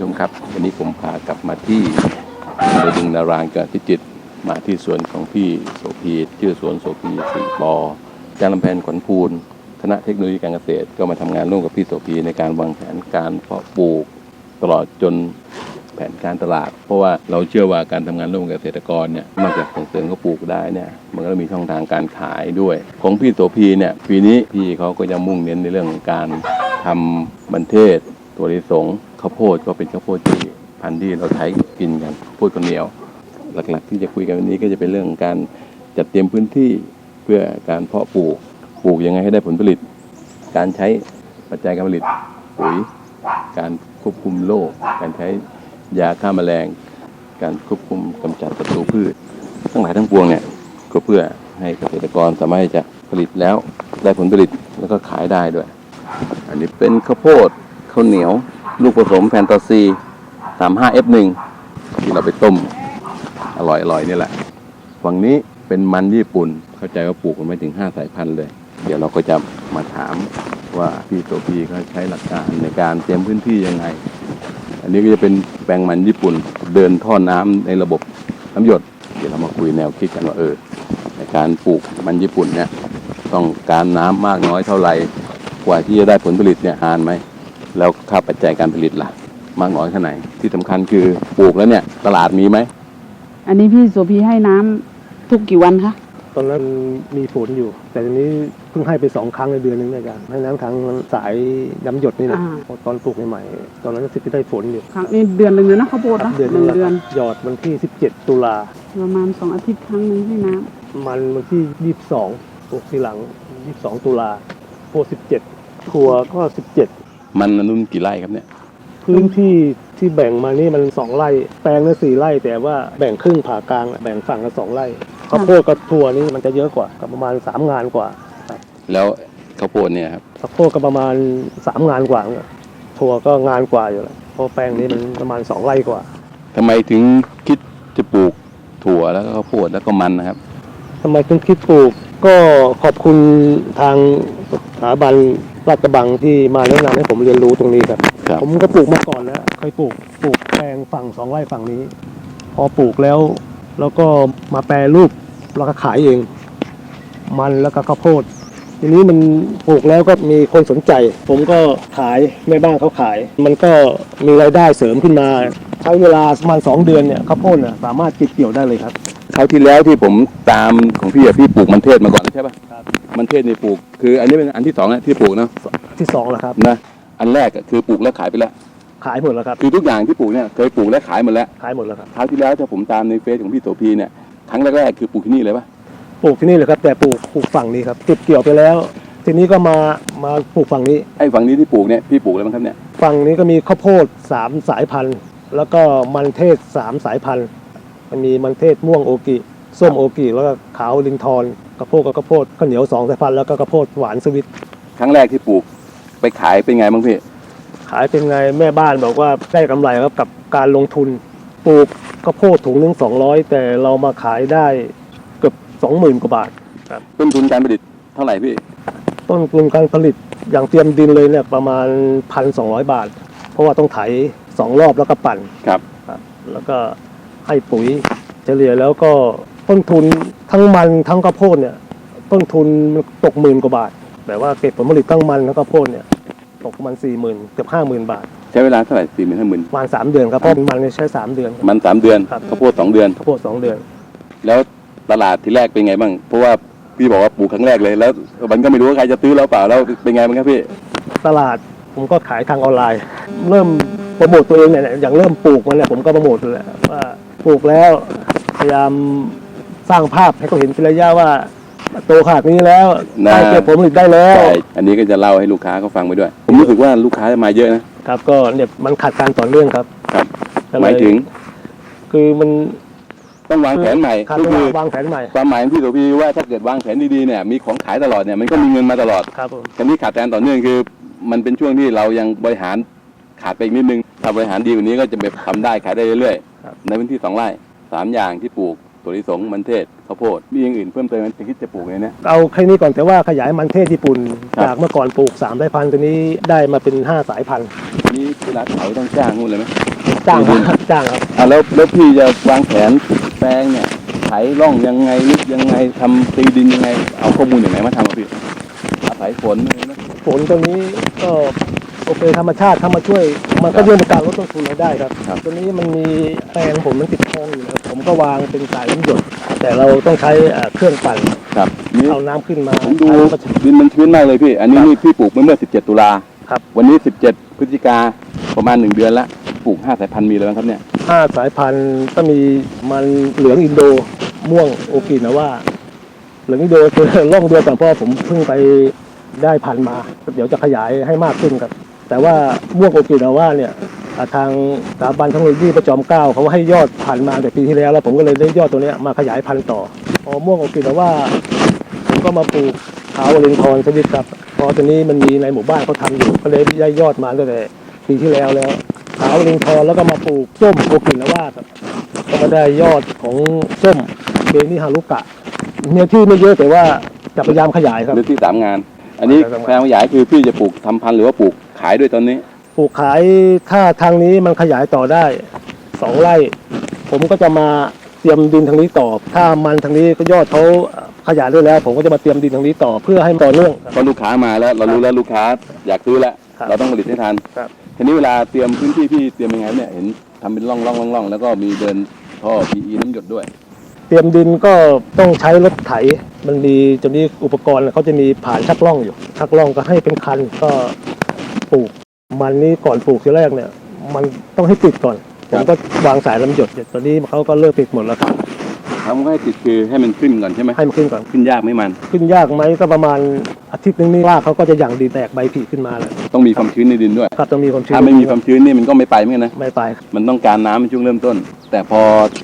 ชมครับ วันนี้ผมพากลับมาที่อำเภอบึงนารางจังหวัดพิจิตรมาที่สวนของพี่โสพีชื่อสวนโสพีสีปอจารย์ลำแพนขวัญภูลคณะเทคโนโลยีการเกษตรก็มาทำงานร่วมกับพี่โสพีในการวางแผนการเพาะปลูก ตลอดจนแผนการตลาด เพราะว่าเราเชื่อว่าการทำงานร่วมกับเกษตรกรเนี่ยนอกจากส่งเสริมเขาปลูกได้เนี่ยมันก็มีช่องทางการขายด้วย ของพี่โสพีเนี่ยปีนี้พี่เขาก็จะมุ่งเน้นในเรื่องของการทำบันเทศตัวลิสง ข้าวโพดก็เป็นข้าวโพดที่พันธุ์ที่เราใช้กินกันข้าวโพดข้าวเหนียว หลักๆ ที่จะคุยกันวันนี้ก็จะเป็นเรื่องการจัดเตรียมพื้นที่เพื่อการเพาะปลูกปลูกยังไงให้ได้ผลผลิต การใช้ปัจจัยการผลิตปุ๋ย การควบคุมโรคการใช้ยาฆ่าแมลง การควบคุมกำจัดศัตรูพืช ทั้งหลายทั้งปวงเนี่ยก็เพื่อให้เกษตรกรสามารถจะผลิตแล้วได้ผลผลิตแล้วก็ขายได้ด้วย อันนี้เป็นข้าวโพดข้าวเหนียว ลูกผสมแฟนตาซี 35F1 ที่เราไปต้ม อร่อยอร่อยนี่แหละ ฝั่งนี้เป็นมันญี่ปุ่น เข้าใจว่าปลูกกันไม่ถึง 5 สายพันธุ์เลย เดี๋ยวเราก็จะมาถามว่าพี่โสพีเขาใช้หลักการในการเตรียมพื้นที่ยังไง อันนี้ก็จะเป็นแปลงมันญี่ปุ่น เดินท่อน้ำในระบบน้ำหยด เดี๋ยวเรามาคุยแนวคิดกันว่าเออในการปลูกมันญี่ปุ่นเนี่ยต้องการน้ำมากน้อยเท่าไหร่กว่าที่จะได้ผลผลิตเนี่ยหานไหม แล้วค่าปัจจัยการผลิตล่ะมากน้อยแค่ไหน ที่สำคัญคือปลูกแล้วเนี่ย ตลาดมีไหม อันนี้พี่โสพีให้น้ำทุกกี่วันคะตอนนั้นมีฝนอยู่ แต่ทีนี้เพิ่งให้ไปสองครั้งในเดือนนึงในการให้น้ำทางสายน้ำหยดนี่แหละอ่าเพราะตอนปลูกใหม่ๆตอนนั้นรู้สึกจะได้ฝนอยู่ครั้งนี้เดือนหนึ่งเลยนะข้าวโพดครันะบเดือนหนึ่งละเดือนหยอดวันที่ 17 ตุลาประมาณสองอาทิตย์ครั้งหนึ่งให้น้มันวันที่ 22ปลูกทีหลัง 22 ตุลาโพ17ถั่วก็ 17 มันนุ่นกี่ไร่ครับเนี่ย พื้นที่ที่แบ่งมานี่มันสองไร่ แปลงละสี่ไร่ แต่ว่าแบ่งครึ่งผ่ากลางแบ่งฝั่งละสองไร่ข้าวโพดกับถั่วนี่มันจะเยอะกว่ากับประมาณสามงานกว่าแล้วข้าวโพดเนี่ยครับข้าวโพดก็ประมาณสามงานกว่าเนี่ยถั่วก็งานกว่าอยู่แล้วเพราะแปลงนี้มันประมาณสองไร่กว่าทำไมถึงคิดจะปลูกถั่วแล้วก็ข้าวโพดแล้วก็มันนะครับทำไมถึงคิดปลูกก็ขอบคุณทางสถาบัน ราชกระบังที่มาแนะนำให้ผมเรียนรู้ตรงนี้ครับ ครับ ผมก็ปลูกมาก่อนแล้วเคยปลูกปลูกแปลงฝั่งสองไร่ฝั่งนี้ พอปลูกแล้ว แล้วก็มาแปรรูปแล้วก็ขายเอง มันแล้วก็ข้าวโพด ทีนี้มันปลูกแล้วก็มีคนสนใจ ผมก็ขายแม่บ้านเขาขาย มันก็มีรายได้เสริมขึ้นมา ใช้เวลาประมาณสองเดือนเนี่ยข้าวโพดเนี่ยสามารถเก็บเกี่ยวได้เลยครับ คราวที่แล้วที่ผมตามของพี่อะพี่ปลูกมันเทศมาก่อนใช่ปะครับ มันเทศนี่ปลูก คืออันนี้เป็นอันที่สองนะที่ปลูกเนอะที่สองแล้วครับนะอันแรกอะคือปลูกแล้วขายไปแล้วขายหมดแล้วครับคือทุกอย่างที่ปลูกเนี่ยเคยปลูกและขายหมดแล้วขายหมดแล้วครับคราวที่แล้วถ้าผมตามในเฟซของพี่โสพีเนี่ยครั้งแรกๆคือปลูกที่นี่เลยปะปลูกที่นี่เลยครับ แต่ปลูกปลูกฝั่งนี้ครับเก็บเกี่ยวไปแล้ว ทีนี้ก็มามาปลูกฝั่งนี้ไอ้ฝั่งนี้ที่ปลูกเนี่ยพี่ปลูกอะไรบ้างครับเนี่ยฝั่งนี้ก็มีข้าวโพดสามสายพันธุ์ แล้วก็มันเทศสามสายพันธุ์มันมีมันเทศม่วงโอกิส้มโอกิแล้วก็ขาวลิงทอน ข้าวโพดกับข้าวโพดข้าวเหนียวสองสายพันธุ์แล้วก็ข้าวโพดหวานสวิตครั้งแรกที่ปลูกไปขายเป็นไงบ้างพี่ ขายเป็นไงแม่บ้านบอกว่าได้กำไรครับกับการลงทุนปลูกข้าวโพดถุงหนึงสองร้อยแต่เรามาขายได้เกือบสองหมื่นกว่าบาทต้นทุนการผลิตเท่าไหร่พี่ ต้นทุนการผลิตอย่างเตรียมดินเลยเนี่ยประมาณพันสองร้อยบาท เพราะว่าต้องไถสองรอบแล้วก็ปั่นครับ ครับ แล้วก็ให้ปุ๋ยเฉลี่ยแล้วก็ต้นทุน ทั้งมันทั้งข้าวโพดเนี่ย ต้นทุนตกหมื่นกว่าบาท แต่ว่าเก็บผลผลิตทั้งมันทั้งข้าวโพดเนี่ย ตกประมาณสี่หมื่นเกือบห้าหมื่นบาทใช้เวลาเท่าไหร่สี่หมื่นห้าหมื่นประมาณสามเดือนครับเพราะมันเนี่ยใช้สามเดือนครับ มันสามเดือนครับ ข้าวโพดสองเดือน ข้าวโพดสองเดือน แล้วตลาดที่แรกเป็นไงบ้าง เพราะว่าพี่บอกว่าปลูกครั้งแรกเลยแล้วมันก็ไม่รู้ว่าใครจะซื้อแล้วเปล่าแล้วเป็นไงบ้างครับพี่ตลาดผมก็ขายทางออนไลน์ เริ่มโปรโมทตัวเองเนี่ยอย่างเริ่มปลูกมันเนี่ยผมก็โปรโมทเลยแหละว่าปลูกแล้วพยายาม สร้างภาพให้เขาเห็นเป็นระยะว่าโตขนาดนี้แล้วนะ ได้เก็บผลผลิตได้แล้ว ใช่อันนี้ก็จะเล่าให้ลูกค้าเขาฟังไปด้วย ผมรู้สึกว่าลูกค้ามาเยอะนะ ครับก็เนี่ยมันขาดการต่อเนื่องครับครับ ก็เลหมายถึงคือมันต้องวางแผนใหม่ขาดก็เวคือลาวางแผนใหม่ความหมายของพี่โสพีว่าถ้าเกิดวางแผนดีๆเนี่ยมีของขายตลอดเนี่ยมันก็มีเงินมาตลอดครับผมทีนี้ขาดการต่อเนื่องคือ มันเป็นช่วงที่เรายังบริหารขาดไปอีกนิดนึงถ้าบริหารดีกว่านี้ก็จะแบบทำได้ขายได้เรื่อยๆในพื้นที่สองไร่สามอย่างที่ปลูก ถั่วลิสงมันเทศข้าวโพดมีอย่างอื่นเพิ่มเติมไหมที่คิดจะปลูกเลยเนี่ยเอาแค่นี้ก่อนแต่ว่าขยายมันเทศญี่ปุ่น ครับ จากเมื่อก่อนปลูกสามสายพันธุ์ตัวนี้ได้มาเป็นห้าสายพันธุ์นี่เวลาขายต้องจ้างนู่นเลยไหม จ้างครับ จ้างครับอะแล้วแล้วพี่จะวางแผนแปลงเนี่ยไถร่องยังไงลึกยังไงทำตีดินยังไง เอาข้อมูลอย่างไหนมาทำอะพี่อาศัยฝนอะไรนะฝนตัวนี้ก็โอเคธรรมชาติเข้ามาช่วย มันก็ช่วยในการลดต้นทุนเราได้ครับครับ ตัวนี้มันมีแปลงผมมันติดคลองอยู่นะครับ ผมก็วางเป็นสายน้ำหยด แต่เราต้องใช้เอ่อเครื่องปั่นครับนี่เอาน้ำขึ้นมาผมดูใช้ประจุดินมันชื้นมากเลยพี่ อันนี้ครับนี่พี่ปลูกเมื่อ 17 ตุลาครับ วันนี้ 17 พฤศจิกาประมาณ 1 เดือนละปลูก 5 สายพันธุ์มีอะไรบ้างครับเนี่ยห้าสายพันธุ์ก็มีมันเหลืองอินโดม่วงโอกินาว่า เหลืองอินโดคือล่องเดือนก่อนเพราะว่าผมเพิ่งไปได้พันธุ์มา เดี๋ยวจะขยายให้มากขึ้นครับ แต่ว่าม่วงโอกินาว่าเนี่ยอ่าทางสถาบันเทคโนโลยีประจอมเกล้าเขาให้ยอดพันธุ์มาแต่ปีที่แล้วแล้วผมก็เลยได้ยอดตัวเนี้ยมาขยายพันธุ์ต่อพอม่วงโอกินาว่าผมก็มาปลูกขาววลินทรชนิดครับเพอตัวนี้มันมีในหมู่บ้านเขาทำอยู่ก็เลยได้ยอดมาตั้งแต่ปีที่แล้วแล้วขาวลิงทองแล้วก็มาปลูกส้มโอกินาวาครับก็มาได้ยอดของส้มเบนิฮารุกะเนื้อที่ไม่เยอะแต่ว่าจะพยายามขยายครับเรื่องที่3งาน อันนี้ครับแปลงขยายคือพี่จะปลูกทำพันธุ์หรือว่าปลูก ขายด้วยตอนนี้ ปลูกขายถ้าทางนี้มันขยายต่อได้สองไร่ ผมก็จะมาเตรียมดินทางนี้ต่อ ถ้ามันทางนี้ก็ยอดเขาขยายได้แล้ว ผมก็จะมาเตรียมดินทางนี้ต่อเพื่อให้ต่อเนื่องครับเพราะลูกค้ามาแล้ว เรารู้แล้วลูกค้าอยากซื้อแล้วครับเราต้องผลิตให้ทันครับ ทีนี้เวลาเตรียมพื้นที่พี่เตรียมยังไงเนี่ยเห็นทำเป็นร่องร่องร่องร่องแล้วก็มีเดินท่อ PE น้ำหยดด้วย เตรียมดินก็ต้องใช้รถไถ มันมีจะมีอุปกรณ์เขาจะมีผ่านชักล่องอยู่ ชักล่องก็ให้เป็นคันก็ ปลูกมันนี่ก่อนปลูกทีแรกเนี่ย มันต้องให้ติดก่อนคผรับมก็วางสายลำหยดตอนนี้เขาก็เลิกติดหมดแล้วครับทำให้ติดคือให้มันขึ้นก่อนใช่ไหมให้มันขึ้นก่อนขึ้นยากไหมมัน ขึ้นยากไหมก็ประมาณอาทิตย์นึงนี่รากเขาก็จะหยั่งดีแตกใบผลิขึ้นมาแล้วต้องมีความชื้นในดินด้วยครับต้องมีความชื้นถ้าไม่มีความชื้นนี่มันก็ไม่ไปเหมือนกันนะไม่ไป มันต้องการน้ำในช่วงเริ่มต้น แต่พอ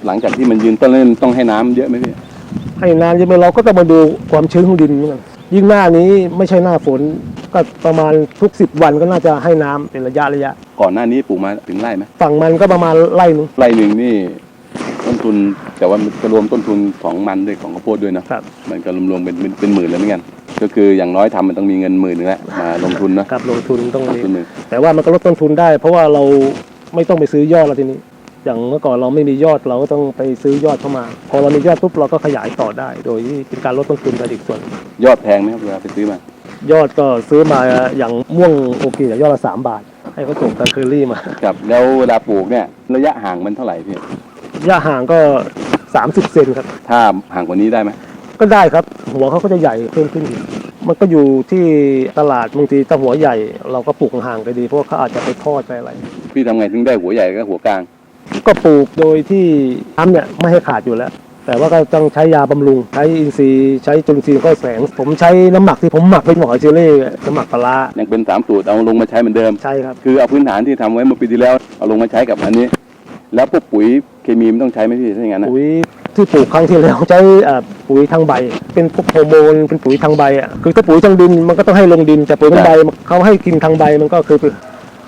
หลังจากที่มันยืนต้นเล่นต้องให้น้ำเยอะไหมพี่ให้นานยังไงเราก็ต้องมาดูความชื้นของดินเหมือนกันยิ่งหน้านี้ไม่ใช่หน้าฝน ก็ประมาณทุกสิบวันก็น่าจะให้น้ำเป็นระยะระยะ ก่อนหน้านี้ปลูกมาถึงไร่ไหมฝั่งมันก็ประมาณไร่หนึง ไร่หนึ่งนี่ต้นทุนแต่ว่ามันจะรวมต้นทุนของมันด้วยของข้าวโพดด้วยเนอะครับมันก็รวมๆเป็นเป็นเป็นหมื่นแล้วเหมือนกัน ก็คืออย่างน้อยทำมันต้องมีเงินหมื่นหนึงแหละมาลงทุนเนอะครับลงทุนต้องมี ทุนหนึ่งแต่ว่ามันก็ลดต้นทุนได้ เพราะว่าเราไม่ต้องไปซื้อยอดแล้วทีนี้ อย่างเมื่อก่อนเราไม่มียอดเราก็ต้องไปซื้อยอดเข้ามา พอเรามียอดปุ๊บเราก็ขยายต่อได้ โดยที่เป็นการลดต้นทุนไปอีกส่วน ยอดแพงไหมครับเวลาไปซื้อมา ยอดก็ซื้อมาอย่างม่วงโอเคเนี่ยยอดละสามบาท ให้เขาส่งทางเคอรี่มา ครับแล้วเวลาปลูกเนี่ยระยะห่างมันเท่าไหร่พี่ระยะห่างก็สามสิบเซนครับ ถ้าห่างกว่านี้ได้ไหมก็ได้ครับ หัวเขาก็จะใหญ่เพิ่มขึ้นอีกมันก็อยู่ที่ตลาดบางทีถ้าหัวใหญ่ เราก็ปลูกห่างๆไปดีเพราะว่าเขาอาจจะไปทอดไปอะไร พี่ทำไงถึงได้หัวใหญ่กับหัวกลาง ก็ปลูกโดยที่น้ำเนี่ยไม่ให้ขาดอยู่แล้ว แต่ว่าก็ต้องใช้ยาบำรุง ใช้อินทรีย์ใช้จุลินทรีย์ข้อแสง ผมใช้น้ำหมักที่ผมหมักเป็นหมอเจเล่น้ำหมักปลาร้ายังเป็นสามสูตรเอาลงมาใช้เหมือนเดิม ใช่ครับ คือเอาพื้นฐานที่ทำไว้เมื่อปีที่แล้วเอาลงมาใช้กับอันนี้ แล้วพวกปุ๋ยเคมีมันต้องใช้ไหมพี่ถ้าอย่างนั้นนะปุ๋ยที่ปลูกครั้งที่แล้วใช้เอ่อปุ๋ยทางใบ เป็นพวกฮอร์โมนเป็นปุ๋ยทางใบอะคือถ้าปุ๋ยทางดินมันก็ต้องให้ลงดินแต่ปุ๋ยทางใบเขาให้กินทางใบมันก็คือ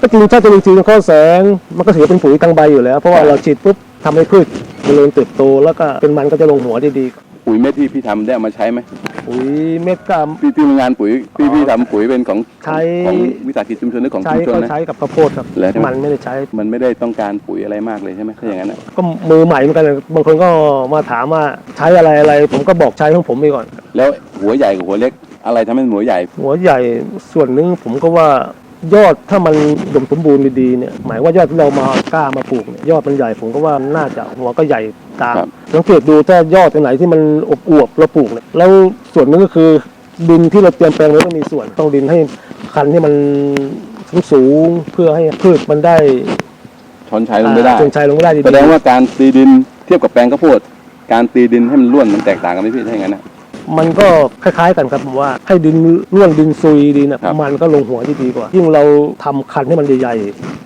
ก็จริงถ้าจุลินทรีย์ข้อแสงมันก็ถือเป็นปุ๋ยทางใบอยู่แล้ว เพราะว่าเราฉีดปุ๊บ ทำให้พืชเจริญเติบโต แล้วก็เป็นมันก็จะลงหัวได้ดีปุ๋ยเม็ดที่พี่ทำได้เอามาใช้ไหมปุ๋ยเม็ดกามพี่ที่ทำงานปุ๋ยพี่พี่ทำปุ๋ยเป็นของใช้ของวิสาหกิจชุมชนหรือของใช้ชุมชนก็นะใช้กับข้าวโพดครับแล้วใช่ไหมมันไม่ได้ใช้มันไม่ได้ต้องการปุ๋ยอะไรมากเลยใช่ไหมถ้าอย่างนั้นนะก็มือใหม่เหมือนกันเลยบางคนก็มาถามว่าใช้อะไรอะไร ผมก็บอกใช้ของผมไปก่อน แล้วหัวใหญ่กับหัวเล็กอะไรทำให้หัวใหญ่ หัวใหญ่ส่วนหนึ่งผมก็ว่า ยอดถ้ามันอุดมสมบูรณ์ดีๆเนี่ยหมายว่ายอดที่เรามากล้ามาปลูกเนี่ยยอดมันใหญ่ผมก็ว่าน่าจะหัวก็ใหญ่ตามครับสังเกตดูถ้ายอดตรงไหนที่มันอบอวบๆเราปลูกเนี่ยแล้วส่วนหนึงก็คือดินที่เราเตรียมแปลงไว้ต้องมีส่วนต้องดินให้คันที่มันสูงๆเพื่อให้พืชมันได้ช้อนชัยลงไม่ได้จนชัยลงไม่ได้ดีๆ แสดงว่าการตีดินเทียบกับแปลงข้าวโพดการตีดินให้มันร่วนมันแตกต่างกันไหมพี่ถ้าอย่างนั้นนะ มันก็คล้ายๆกันครับผมว่าให้ดินร่วนดินซุยดีนะครับ มันก็ลงหัวที่ดีกว่ายิ่งเราทำคันให้มันใหญ่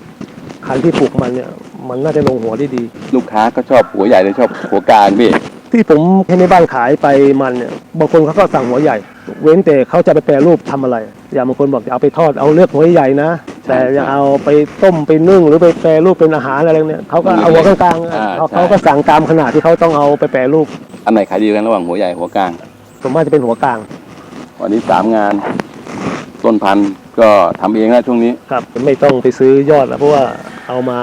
ๆคันที่ปลูกมันเนี่ย มันน่าจะลงหัวได้ดี ลูกค้าก็ชอบหัวใหญ่เลยชอบหัวกลางพี่ ที่ผมให้ในบ้านขายไปมันเนี่ยบางคนเขาก็สั่งหัวใหญ่ เว้นแต่เขาจะไปแปรรูปทำอะไร อย่างบางคนบอกจะเอาไปทอดเอาเลือกหัวใหญ่นะ แต่จะเอาไปต้มไปนึ่งหรือไปแปรรูปเป็นอาหารอะไรเนี่ยเขาก็เอาหัวกลางๆอ่าเขาใช่ เขาก็สั่งตามขนาดที่เขาต้องเอาไปแปรรูป อันไหนขายดีกันระหว่างหัวใหญ่หัวกลาง ผมว่าจะเป็นหัวกลางวันนี้สามงานต้นพันธุ์ก็ทำเองแล้วช่วงนี้ ครับไม่ต้องไปซื้อยอดแล้วเพราะว่าเอามา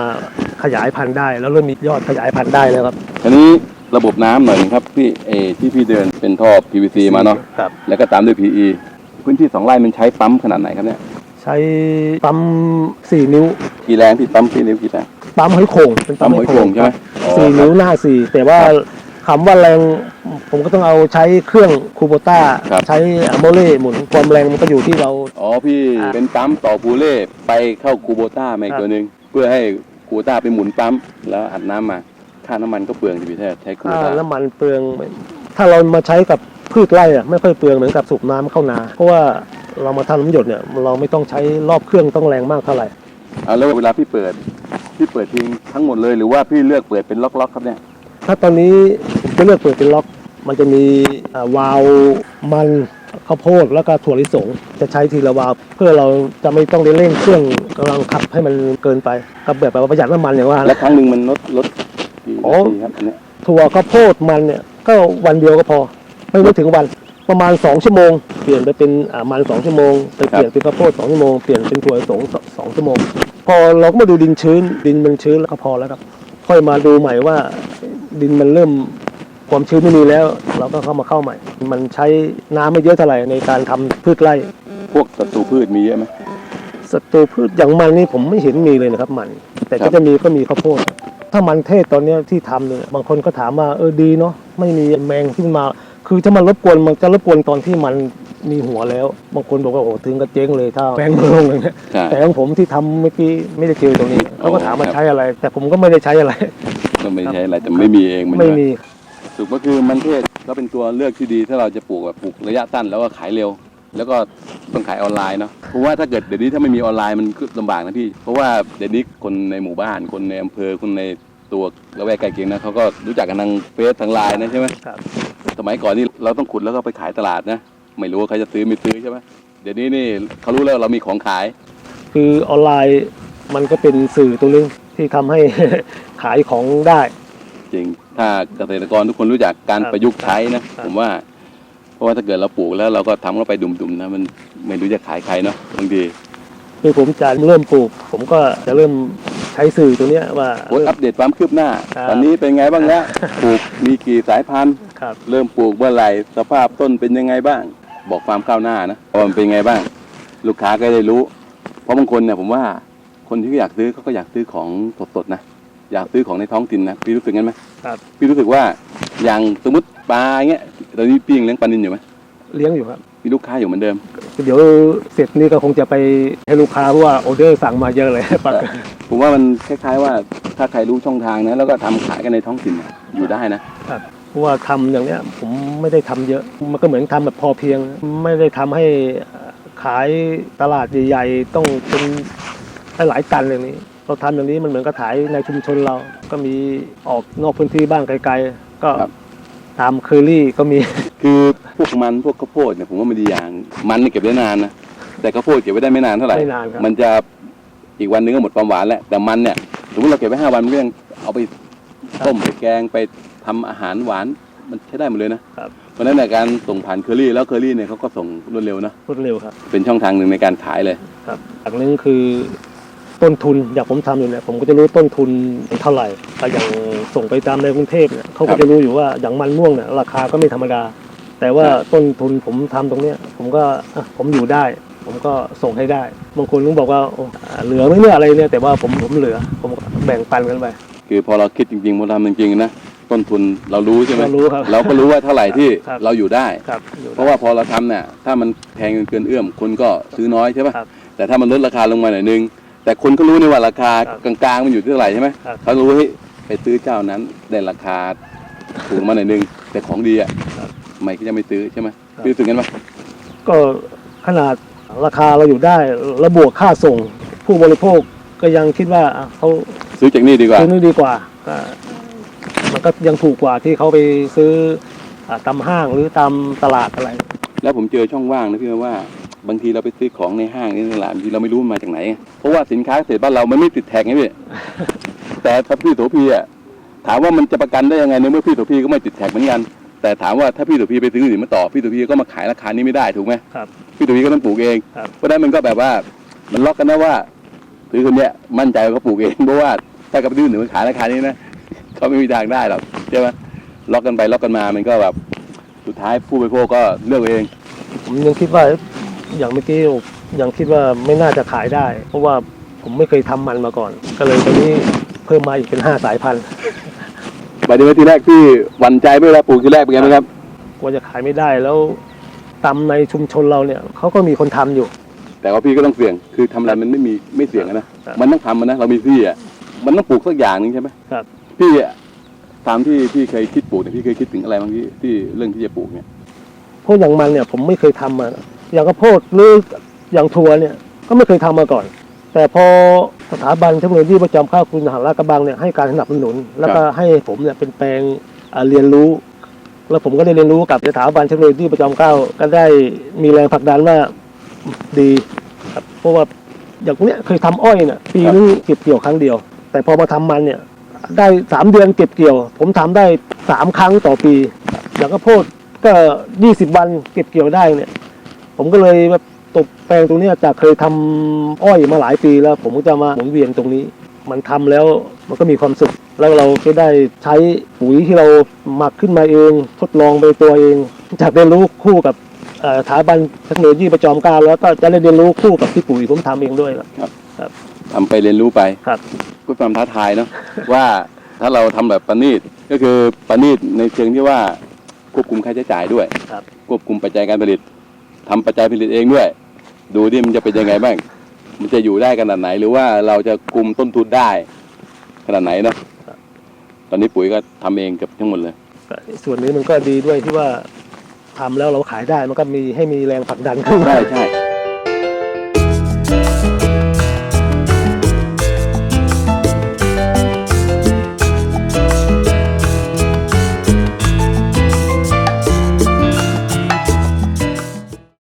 ขยายพันธุ์ได้ แล้วเริ่มมียอดขยายพันธุ์ได้แล้วครับทีนี้ระบบน้ำหน่อยครับพี่เอที่พี่เดินเป็นท่อ PVC มาเนาะครับ แล้วก็ตามด้วย PE พื้นที่สองไร่มันใช้ปั๊มขนาดไหนครับเนี่ยใช้ปั๊มสี่นิ้วกี่แรงพี่ปั๊มกี่นิ้วกี่แรงปั๊มหอยโข่งเป็นปั๊มหอยโข่งใช่ไหมอ๋อสี่นิ้วหน้าสี่แต่ว่า คำว่าแรงผมก็ต้องเอาใช้เครื่องคูโบต้าครับ ใช้อะโมเล่หมุนความแรงมันก็อยู่ที่เรา อ๋อพี่อ่าเป็นปั๊มต่อปูเล่ไปเข้าคูโบต้ามาอีกครับตัวหนึ่งเพื่อให้คูโบต้าไปหมุนปั๊มแล้วอัดน้ำมาค่าน้ำมันก็เปลืองสิพี่แท้ใช้คูโบค่าต้า น้ำมันเปลือง ถ้าเรามาใช้กับพืชไร่อะไม่ค่อยเปลืองเหมือนกับสูบน้ำเข้านา เพราะว่าเรามาทำน้ำหยดเนี่ยเราไม่ต้องใช้รอบเครื่องต้องแรงมากเท่าไหร่ เอาแล้วเวลาพี่เปิด พี่เปิดทิ้งทั้งหมดเลยหรือว่าพี่เลือกเปิดเป็นล็อกๆครับเนี่ย ถ้าตอนนี้ผม จะเลือกเปิดเป็นล็อก มันจะมีอ่าวาล์วมันข้าวโพดแล้วก็ถั่วลิสงจะใช้ทีละวาล์วเพื่อเราจะไม่ต้องได้เร่งเครื่องกำลังขับให้มันเกินไปกับแบบว่าประหยัดน้ำมันอย่างว่าและครั้งหนึ่งมันลดลดกี่โอ้นาทีครับอันเนี้ยถั่วข้าวโพดมันเนี่ยก็วันเดียวก็พอ ไม่ไม่ถึงวันประมาณ 2 ชั่วโมง เปลี่ยนไปเป็นอ่ามัน2ชั่วโมงไปเปลี่ยนเป็นข้าวโพด2ชั่วโมงเปลี่ยนเป็นถั่วลิสงสสองชั่วโมง พอเราก็มาดูดินชื้น ดินมันชื้นแล้วก็พอแล้วครับ ค่อยมาดูใหม่ว่า ดินมันเริ่ม ความชื้นไม่มีแล้ว เราก็เข้ามาเข้าใหม่ มันใช้น้ำไม่เยอะเท่าไหร่ในการทำพืชไร่ พวกศัตรูพืชมีเยอะไหมศัตรูพืชอย่างมันนี่ผมไม่เห็นมีเลยนะครับมัน แต่ครัก็บจะมีก็มีข้าวโพดถ้ามันเทศตอนเนี้ยที่ทำเนี่ยบางคนก็ถามว่าเออดีเนาะไม่มีแมงที่มันมา คือถ้ามันรบกวนมันจะรบกวนตอนที่มันมีหัวแล้ว บางคนบอกว่าโอ้ถึงกับเจ๊งเลยถ้าแมงมันลงอย่างเงี้ยใช่แต่ของผมที่ทำเมื่อกี้ไม่ได้เจอตรงนี้เขาก็ถามว่าครับใช้อะไร แต่ผมก็ไม่ได้ใช้อะไรก็ไม่ใช่อะไรแต่ไม่มีเองนไม่มี สรุดก็คือมันเทศก็เป็นตัวเลือกที่ดีถ้าเราจะปลูกแบบปลูกระยะสั้นแล้วก็ขายเร็ว แล้วก็ต้องขายออนไลน์เนาะเพราะว่าถ้าเกิดเดี๋ยวนี้ถ้าไม่มีออนไลน์มันก็ลำบากนะพี่ เพราะว่าเดี๋ยวนี้คนในหมู่บ้านคนในอำเภอคนในตัวละแวกใกล้เคียงนะเขาก็รู้จักกันทางเฟซทางไลน์นะใช่ไหมครับ สมัยก่อนนี่เราต้องขุดแล้วก็ไปขายตลาดนะ ไม่รู้ว่าใครจะซื้อไม่ซื้อใช่ไหมเดี๋ยวนี้นี่เขารู้แล้วเรามีของขาย คือออนไลน์มันก็เป็นสื่อตัวหนึงที่ทำให้ ขายของได้ จริง ถ้าเกษตรกรทุกคนรู้จักการครับประยุกต์ใช้นะครับผมว่าเพราะว่าถ้าเกิดเราปลูกแล้วเราก็ทำเข้าไปดุมๆนะมันไม่รู้จะขายใครเนาะบางทีคือผมจะเริ่มปลูก ผมก็จะเริ่มใช้สื่อตัวเนี้ยว่าโพสต์อัปเดตความคืบหน้าครับตอนนี้เป็นไงบ้างแล้วปลูกมีกี่สายพันธุ์ครับเริ่มปลูกเมื่อไหร่สภาพต้นเป็นยังไงบ้าง บอกความก้าวหน้านะว่ามันเป็นไงบ้าง ลูกค้าก็ได้รู้ เพราะบางคนเนี่ยผมว่าคนที่อยากซื้อเขาก็อยากซื้อของสดๆนะอยากซื้อของในท้องถิ่นนะพี่รู้สึกงั้นไหม ครับ พี่รู้สึกว่าอย่างสมมติปลาเงี้ยตอนนี้พี่ยังเลี้ยงปลานินอยู่ไหมเลี้ยงอยู่ครับ มีลูกค้าอยู่เหมือนเดิม เดี๋ยวเสร็จนี้ก็คงจะไปให้ลูกค้าเพราะว่าออเดอร์สั่งมาเยอะเลยปักผมว่ามันคล้ายๆว่าถ้าใครรู้ช่องทางนะแล้วก็ทำขายกันในท้องถิ่นนะอยู่ได้นะเพราะว่าทำอย่างเนี้ยผมไม่ได้ทำเยอะ มันก็เหมือนทำแบบพอเพียง ไม่ได้ทำให้ขายตลาดใหญ่ๆต้องเป็นหลายๆตันอย่างนี้ เราทำอย่างนี้มันเหมือนกับขายในชุมชนเราก็มีออกนอกพื้นที่บ้างไกลๆ ก็ครับ ตามเคอรี่ก็มี คือพวกมันพวกข้าวโพดเนี่ยผมว่ามันดีอย่าง มันเนี่ยเก็บได้นานนะแต่ข้าวโพดเก็บไว้ได้ไม่นานเท่าไหร่ ไม่นานครับ มันจะอีกวันนึงก็หมดความหวานแล้วแต่มันเนี่ยสมมติเราเก็บไว้ห้าวันมันก็ยังเอาไปต้มไปแกงไปทำอาหารหวานมันใช้ได้หมดเลยนะครับ เพราะฉะนั้นในการส่งผ่านเคอรี่แล้วเคอรี่เนี่ยเขาก็ส่งรวดเร็วนะรวดเร็วครับ เป็นช่องทางหนึ่งในการขายเลย ครับอย่างหนึงคือ ต้นทุนอย่างผมทำอยู่เนี่ยผมก็จะรู้ต้นทุนเท่าไหร่แต่อย่างส่งไปตามในกรุงเทพเนี่ยเขาครัก็บจะรู้อยู่ว่าอย่างมันม่วงเนี่ยราคาก็ไม่ธรรมดา แต่ว่าครับต้นทุนผมทำตรงเนี้ยผมก็อะผมอยู่ได้ ผมก็ส่งให้ได้บางคนก็บอกว่าโอ้อ่าเหลือไหม่เนี่ยอะไรเนี่ยแต่ว่าผมผมเหลือผมก็แบ่งปันกันไปคือพอเราคิดจริงๆพอทำจริงๆนะต้นทุนเรารู้ใช่ไหมเรารู้ครับเราก็รู้ว่าเท่าไหร่ที่ครับเราอยู่ได้ครับอยู่เพได้ราะว่าพอเราทำเนี่ยถ้ามันแพงเกินเอื้อมคนก็ซื้อน้อยใช่ปะครับแต่ถ้ามันลดราคาลงมาหน่อยนึง แต่คนก็รู้ในว่าราคาครับกลางๆมันอยู่ที่เท่าไหร่ใช่ไหมครับ เขารู้ให้ยไปซื้อเจ้านั้นได้ราคาถูกมาหน่อยนึงแต่ของดีอะครับทำไมก็จะไม่ซื้อใช่ไหมครับพี่รู้สึกงั้นปะก็ขนาดราคาเราอยู่ได้ระบวกค่าส่ง ผู้บริโภคก็ยังคิดว่าอะเขาซื้อจากนี่ดีกว่า ซื้อนี่ดีกว่าก็มันก็ยังถูกกว่าที่เขาไปซื้ออ่าตามห้างหรือตามตลาดอะไร แล้วผมเจอช่องว่างนะพี่ว่า บางทีเราไปซื้อของในห้างในตลาดบางทีเราไม่รู้มันมาจากไหน เพราะว่าสินค้าเกษตรบ้านเรามันไม่ติดแท็กไงพี่แต่ถ้าพี่โสพีอะถามว่ามันจะประกันได้ยังไงในเมื่อพี่โสพีก็ไม่ติดแท็กเหมือนกัน แต่ถามว่าถ้าพี่โสพีไปซื้ออื่นมาต่อพี่โสพีก็มาขายราคานี้ไม่ได้ถูกไหมครับพี่โสพีก็ต้องปลูกเองครับเพราะฉะนั้นมันก็แบบว่ามันล็อกกันนะว่าซื้อคนเนี้ยมั่นใจว่าเขาปลูกเองเพราะว่าถ้ากลับไปดื้อหนึ่งขายราคานี้นะเขาไม่มีทางได้หรอกใช่ไหมล็อกกันไปล็อกกันมามันก็แบบสุดท้ายผู้บริโภคก็เลือกเองผมยังคิดว่า อย่างเมื่อกี้ยังคิดว่าไม่น่าจะขายได้ เพราะว่าผมไม่เคยทำมันมาก่อน ก็เลยตอนนี้เพิ่มมาอีกเป็นห้าสายพันธุ์บัดนี้ทีแรกพี่หวั่นใจไม่เวลาปลูกทีแรกเป็นไงบ้างครับกลัวจะขายไม่ได้แล้วตำในชุมชนเราเนี่ยเขาก็มีคนทำอยู่ แต่ว่าพี่ก็ต้องเสี่ยงคือทำอะไรมันไม่มีไม่เสี่ยงอะนะครับมันต้องทำมันนะเรามีที่อะมันต้องปลูกสักอย่างหนึงใช่ไหมครับพี่อะตามที่พี่เคยคิดปลูกเนี่ยพี่เคยคิดถึงอะไรบางที่ที่เรื่องที่จะปลูกเนี่ยเพราะอย่างมันเนี่ยผมไม่เคยทำมา อย่างข้าวโพดหรืออย่างถั่วเนี่ยก็ไม่เคยทำมาก่อน แต่พอสถาบันเทคโนโลยีประจำข้าวคุณหาลากระบังเนี่ยให้การสนับสนุน แล้วก็ให้ผมเนี่ยเป็นแปลงเรียนรู้ แล้วผมก็ได้เรียนรู้กับสถาบันเทคโนโลยีประจำข้าวก็ได้มีแรงผลักดันว่าดีครับเพราะว่าอย่างเนี้ยเคยทำอ้อยเนี่ยปีนึงเก็บเกี่ยวครั้งเดียว แต่พอมาทำมันเนี่ยได้สามเดือนเก็บเกี่ยว ผมทำได้สามครั้งต่อปี อย่างข้าวโพดก็ยี่สิบวันเก็บเกี่ยวได้เนี่ย ผมก็เลยแบบตกแปลงตรงเนี้ยจากเคยทำอ้อยมาหลายปีแล้ว ผมก็จะมาหมุนเวียนตรงนี้ มันทำแล้วมันก็มีความสุข แล้วเราก็ได้ใช้ปุ๋ยที่เราหมักขึ้นมาเอง ทดลองไปตัวเอง จากเรียนรู้คู่กับเอ่อสถาบันเทคโนโลยีประจอมเกล้าแล้วก็จะได้เรียนรู้คู่กับที่ปุ๋ยผมทำเองด้วยครับทำไปเรียนรู้ไปครับก็ความท้าทายเนาะว่าถ้าเราทำแบบประณีตก็คือประณีตในเชิงที่ว่าควบคุมค่าใช้จ่ายด้วยครับควบคุมปัจจัยการผลิต ทำปัจจัยผลิตเองด้วย ดูดิมันจะเป็นยังไงบ้าง มันจะอยู่ได้ขนาดไหน หรือว่าเราจะคุมต้นทุนได้ขนาดไหนเนาะตอนนี้ปุ๋ยก็ทำเองเกือบทั้งหมดเลยก็ส่วนนี้มันก็ดีด้วยที่ว่าทำแล้วเราขายได้มันก็มีให้มีแรงผลักดันขึ้นใช่ใช่